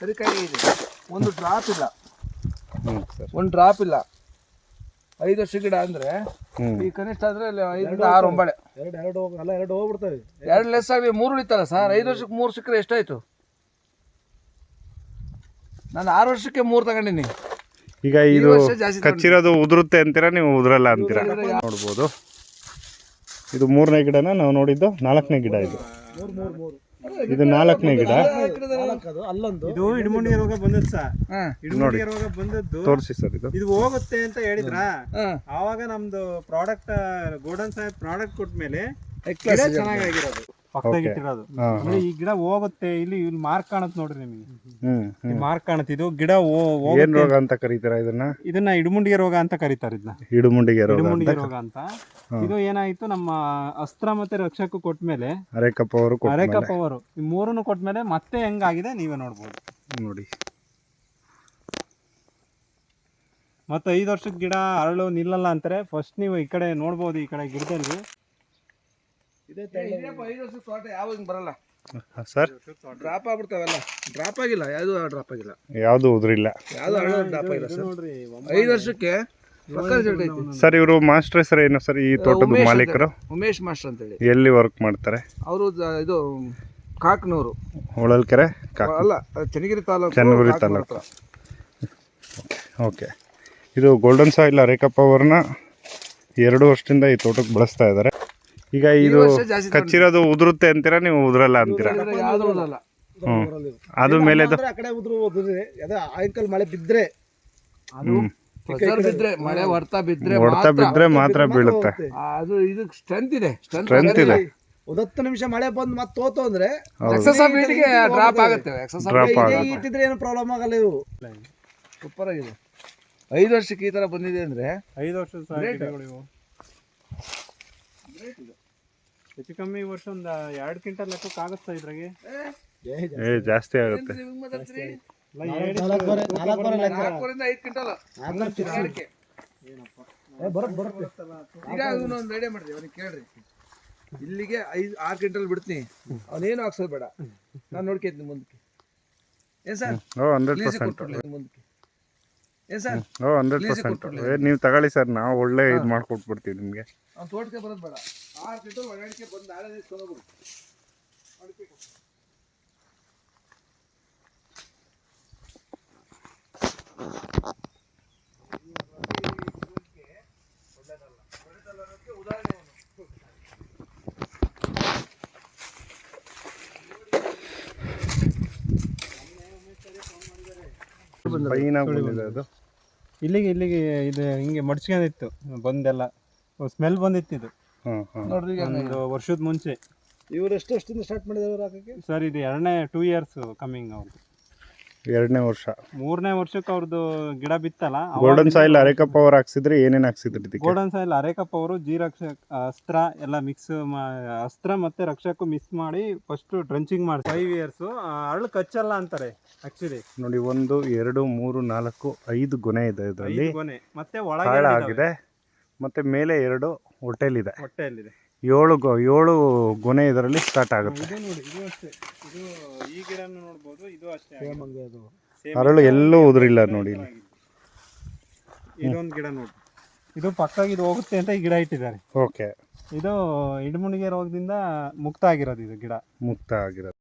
ಕರಿಕಾಯಿ ಇದೆ. ಒಂದು ಡ್ರಾಪ್ ಇಲ್ಲ. ಹ್ಮ್ ಸರ್. ಒಂದು ಡ್ರಾಪ್ ಇಲ್ಲ. ಐದು ವರ್ಷ ಗಿಡ ಅಂದ್ರೆ ಈ ಕನಿಷ್ಠ ಅಂದ್ರೆ ಅಲ್ಲಿ ಐದರಿಂದ ಆರು ಒಂಬಳೆ. ಎರಡು ಎರಡು ಹೋಗಿ ಅಲ್ಲ ಎರಡು ಹೋಗ್ಬಿಡ್ತವೆ ಎರಡು ಲೆಸ್ ಆಗಿ ಮೂರು ಉಳಿತಲ್ಲ ಸರ್ ಐದು ವರ್ಷಕ್ಕೆ ಮೂರು ಸಿಕ್ಕರೆ ಎಷ್ಟಾಯ್ತು? ನಾನು ಆರು ವರ್ಷಕ್ಕೆ ಮೂರು ತಗೊಂಡಿನಿ. ಈಗ ಈ ಇದು ವರ್ಷ ಜಾಸ್ತಿ ಕಚ್ಚಿರೋದು ಉದುರುತ್ತೆ ಅಂತೀರಾ? ನೀವು ಉದುರಲ್ಲ ಅಂತೀರಾ? ನೋಡ್ಬೋದು. ಇದು ಮೂರನೇ ಗಿಡನ ನಾವು ನೋಡಿದ್ದು ನಾಲ್ಕನೇ ಗಿಡ ಇದು. ಮೂರು ಮೂರು ಮೂರು. ಇದು ನಾಲ್ಕನೇ ಗಿಡ. ಅದು ಅಲ್ಲೊಂದು ಇದು ರೋಗ ಬಂದದ್ದು ಸರ್. ಹಾಂ. ರೋಗ ಬಂದದ್ದು ತೋರಿಸಿ ಸರ್ ಇದು. ಇದು ಹೋಗುತ್ತೆ ಅಂತ ಹೇಳಿದ್ರ? ಆವಾಗ ನಮ್ದು ಪ್ರಾಡಕ್ಟ್ ಗೋಡನ್ ಸಾಹೇಬ್ ಪ್ರಾಡಕ್ಟ್ ಕೊಟ್ಟ ಮೇಲೆ ಇದೆ. ಚೆನ್ನಾಗಿರೋದು ಪಕ್ಕದಾಗ ಇಟ್ಟಿರೋದು. ಅಂದ್ರೆ ಈ ಗಿಡ ಹೋಗುತ್ತೆ ಇಲ್ಲಿ ಇಲ್ಲಿ ಮಾರ್ಕ್ ಕಾಣುತ್ತೆ ನೋಡ್ರಿ ನಿಮಗೆ. ಮಾರ್ಕ್ ಕಾಣುತ್ತೆ. ಇದು ಗಿಡ ಏನ್ ರೋಗ ಅಂತ ಕರೀತಾರ ಇದನ್ನ? ಇದನ್ನ ಇಡಮುಂಡಿಗೆ ರೋಗ ಅಂತ ಕರೀತಾರೆ ಇದನ್ನ. ಇಡುಮುಂಡಿಗೆ ರೋಗ ಇಡಮುಂಡಿಗೆ ರೋಗ ಅಂತ. ಇದು ಏನಾಯ್ತು ನಮ್ಮ ಅಸ್ತ್ರ ಮತ್ತೆ ರಕ್ಷಕ ಕೊಟ್ಮೇಲೆ ಅರೇಕಪ್ಪ ಅವರು ಕೊಟ್ಟ ಅವರು ಮೂರನ್ನು ಈ ಮೂರನ್ನು ಕೊಟ್ಮೇಲೆ ಮತ್ತೆ ಹೆಂಗಾಗಿದೆ ನೀವೇ ನೋಡ್ಬೋದು. ನೋಡಿ. ಮತ್ತೆ ಐದು ವರ್ಷದ ಗಿಡ ಅರಳು ನಿಲ್ಲಲ್ಲ ಅಂತಾರೆ. ಫಸ್ಟ್ ನೀವು ಈ ಕಡೆ ನೋಡ್ಬೋದು ಈ ಕಡೆ ಗಿಡದಲ್ಲಿ. ಇದೇ ಏ, ಐದು ವರ್ಷದ ತೋಟ ಯಾವಾಗ ಬರಲ್ಲ? ಸರ್? ಡ್ರಾಪ್ ಆಗ್ಬಿಡ್ತಾವಲ್ಲ. ಡ್ರಾಪ್ ಆಗಿಲ್ಲ ಯಾವುದು ಡ್ರಾಪ್ ಆಗಿಲ್ಲ. ಯಾವುದು ಉದುರಿಲ್ಲ. ಯಾವುದು ಡ್ರಾಪ್ ಆಗಿಲ್ಲ ಸರ್? ಐದು ವರ್ಷಕ್ಕೆ ಪಕ್ಕ ರಿಸಲ್ಟ್ ಐತಿ. ಸರ್ ಇವರು ಮಾಸ್ಟರ್ ಸರ್ ಏನು ಸರ್ ಈ ತೋಟದ ಉಮೇಶ್ ಅಂತ ಮಾಲೀಕರು? ಉಮೇಶ್ ಮಾಸ್ಟರ್ ಅಂತೇಳಿ ಎಲ್ಲಿ ವರ್ಕ್ ಮಾಡ್ತಾರೆ? ಅವರು ಇದು ಕಾಕ್ನೂರು. ಹೊಳಲ್ಕೆರೆ ಕಾ ಅಲ್ಲ ಚನ್ನಗಿರಿ ತಾಲೂಕು ಚನ್ನಗಿರಿ ಕಾಕ್ನೂರು ತಾಲೂಕು. ಹತ್ರ. ಓಕೆ ಇದು ಗೋಲ್ಡನ್ ಸಾಯಿಲ್ ಅರೇಕಪ್ಪ ಅವ್ರನ್ನ ಎರಡು ವರ್ಷದಿಂದ ಈ ತೋಟಕ್ಕೆ ಬಳಸ್ತಾ ಇದ್ದಾರೆ. ಈಗ ಇದು ವರ್ಷ ಜಾಸ್ತಿ ಕಚ್ಚಿರೋದು ಉದುರುತ್ತೆ ಅಂತೀರಾ ನೀವು ಉದುರಲ್ಲ ಅಂತೀರಾ? ಯಾವ್ದು ಅದು ಮೇಲೆ ಅದು ಆ ಕಡೆ ಉದ್ರು ಉದ್ರೆ ಅದೇ ಆಯ್ಕಲ್ ಮಳೆ ಬಿದ್ರೆ ಅದು ಬಿದ್ರೆ ಮಳೆ ಹೊಡ್ತಾ ಬಿದ್ರೆ ಹೊಡ್ತಾ ಮಾತ್ರ ಬಿದ್ದರೆ ಮಾತ್ರ ಬೀಳುತ್ತೆ. ಆ, ಅದು ಇದಕ್ಕೆ ಸ್ಟ್ರೆಂತ್ ಇದೆ. ಸ್ಟ್ರೆಂತ್ ಇದೆ. ಒಂದ್ ಹತ್ತು ನಿಮಿಷ ಮಳೆ ಬಂದು ಮತ್ತೆ ತೋತು ಅಂದ್ರೆ ಎಕ್ಸಸ್ ಆಫ್ ಡ್ರಾಪ್ ಆಗುತ್ತೆ. ಎಕ್ಸಸ್ ಆಫ್ ಇದೇ ಆಗುತ್ತೆ. ಇಟ್ಟಿದ್ರೆ ಏನು ಪ್ರಾಬ್ಲಮ್ ಆಗಲ್ಲ ಇವು ಸೂಪರ್ ಆಗಿದೆ. ಐದು ವರ್ಷಕ್ಕೆ ಈ ತರ ಬಂದಿದೆ ಅಂದ್ರೆ ಐದು ವರ್ಷದ ಹೆಚ್ಚು ಕಮ್ಮಿ ಈ ವರ್ಷ ಒಂದು ಎರಡ್ ಕ್ವಿಂಟಲ್ ಲೆಕ್ಕಕ್ಕೆ ಆಗುತ್ತಾ ಇದ್ರಾಗೆ? ಏ ಜಾಸ್ತಿ ಆಗುತ್ತೆ. ಇಲ್ಲ, ಏಳು ನಾಲ್ಕು ಬರ ನಾಲ್ಕು ಬರ ಲೆಕ್ಕ. ನಾಲ್ಕೂವರೆಯಿಂದ ಐದು ಕ್ವಿಂಟಲ್. ನಾಲ್ಕು fix. ಅಡಿಕೆ. ಏ, ಬರುತ್ತೆ ಬರುತ್ತೆ ಈಗ ಒಂದು ಐಡಿಯಾ ಮಾಡ್ರಿ ಅವನಿಗೆ ಕೇಳ್ರಿ. ಇಲ್ಲಿಗೆ ಐದು ಆರು ಕ್ವಿಂಟಲ್ ಬಿಡ್ತೀನಿ. ಅವನೇನು ಹಾಕ್ಸೋದು ಬೇಡ. ನಾನು ನೋಡ್ಕೇತೀನಿ ಮುಂದಕ್ಕೆ. ಏನ್ ಸರ್? ಓ ಹಂಡ್ರೆಡ್ ಲೀಸಿಗೆ ಪರ್ಸೆಂಟ್ ಕೊಟ್ಬಿಡ್ಲಿ ಮುಂದಕ್ಕೆ. Hundred percent. ನೀವು ತಗೊಳ್ಳಿ ಸರ್. ನಾವು ಒಳ್ಳೆ ಇದು ಮಾಡ್ಕೊಟ್ಬಿಡ್ತೀವಿ ನಿಮಗೆ. ತೋಟಕ್ಕೆ ಬರೋದು ಬೇಡ. ಆರು ಕ್ವಿಂಟಲ್ ಒಳಗಡೆ ಬಂದು ನಾಳೆ ಫೈನಾಗಿ ಬಂದಿದೆ ಅದು. ಇಲ್ಲಿಗೆ ಇಲ್ಲಿಗೆ ಇದು ಹಿಂಗೆ ಮಡ್ಚ್ಕೊಂಡಿತ್ತು ಬಂದೆಲ್ಲ. ಸ್ಮೆಲ್ ಬಂದಿತ್ತು ಇದು. ಹಾಂ ಹಾಂ. ನೋಡ್ರಿ ಈಗ ಒಂದು ವರ್ಷದ ಮುಂಚೆ. ಇವ್ರು ಎಷ್ಟು ವರ್ಷದಿಂದ ಸ್ಟಾರ್ಟ್ ಮಾಡಿದವರು ಹಾಕಕ್ಕೆ? ಸರ್ ಇದು ಎರಡನೇ ಟೂ ಇಯರ್ಸ್ ಕಮ್ಮಿಂಗ್ ಅವ್ರದ್ದು ಎರಡನೇ ವರ್ಷ. ಮೂರನೇ ವರ್ಷಕ್ಕೆ ಅವ್ರದ್ದು ಗಿಡ ಬಿತ್ತಲ್ಲ ಗೋಲ್ಡನ್ ಸಾಯಿಲ್ ಅರೇಕಪ್ಪ ಅವ್ರು ಹಾಕ್ಸಿದ್ರೆ ಏನೇನು ಹಾಕ್ಸಿದ್ರಿ ಇದಕ್ಕೆ? ಗೋಲ್ಡನ್ ಸಾಯಿಲ್ ಅರೇಕಪ್ಪ ಅವರು ಜಿ ರಕ್ಷಕ್ ಅಸ್ತ್ರ ಎಲ್ಲ ಮಿಕ್ಸ್ ಅಸ್ತ್ರ ಮತ್ತೆ ರಕ್ಷಕ್ಕೂ ಮಿಕ್ಸ್ ಮಾಡಿ ಫಸ್ಟ್ ಡ್ರಂಚಿಂಗ್ ಮಾಡಿ ಫೈವ್ ಇಯರ್ಸ್ ಅರಳು ಕಚ್ಚಲ್ಲ ಅಂತಾರೆ ಆಕ್ಚುಲಿ ನೋಡಿ ಒಂದು ಎರಡು ಮೂರು ನಾಲ್ಕು ಐದು ಗೊನೆ ಇದೆ ಇದರಲ್ಲಿ. ಗೊನೆ. ಮತ್ತೆ ಒಳಗೆ ಆಗಿದೆ ಮತ್ತೆ ಮೇಲೆ ಎರಡು ಹೊಟ್ಟೆಲಿದೆ. ಹೊಟ್ಟೆಯಲ್ಲಿದೆ. ಏಳು ಗೊ ಏಳು ಗೊನೆ ಇದರಲ್ಲಿ ಸ್ಟಾರ್ಟ್ ಆಗುತ್ತೆ. ಇದು ನೋಡಿ ಇದು ಅಷ್ಟೇ. ಇದು ಈ ಗಿಡನೂ ನೋಡ್ಬೋದು ಇದು ಅಷ್ಟೇ ಆಗಿದೆ. ಅದು. Same ಅರಳು ಎಲ್ಲೂ ಉದುರಿಲ್ಲ ನೋಡಿ ಇಲ್ಲಿ. ಆಗಿದೆ. ಇದೊಂದು ಗಿಡ ನೋಡಿ. ಇದು ಪಕ್ಕಾಗಿ ಇದು ಹೋಗುತ್ತೆ ಅಂತ ಈ ಗಿಡ ಇಟ್ಟಿದ್ದಾರೆ. ಓಕೆ. ಇದು ಇಡಮುಣಿಗೆ ರೋಗದಿಂದ ಮುಕ್ತ ಆಗಿರೋದು ಇದು ಗಿಡ. ಮುಕ್ತ ಆಗಿರೋದು.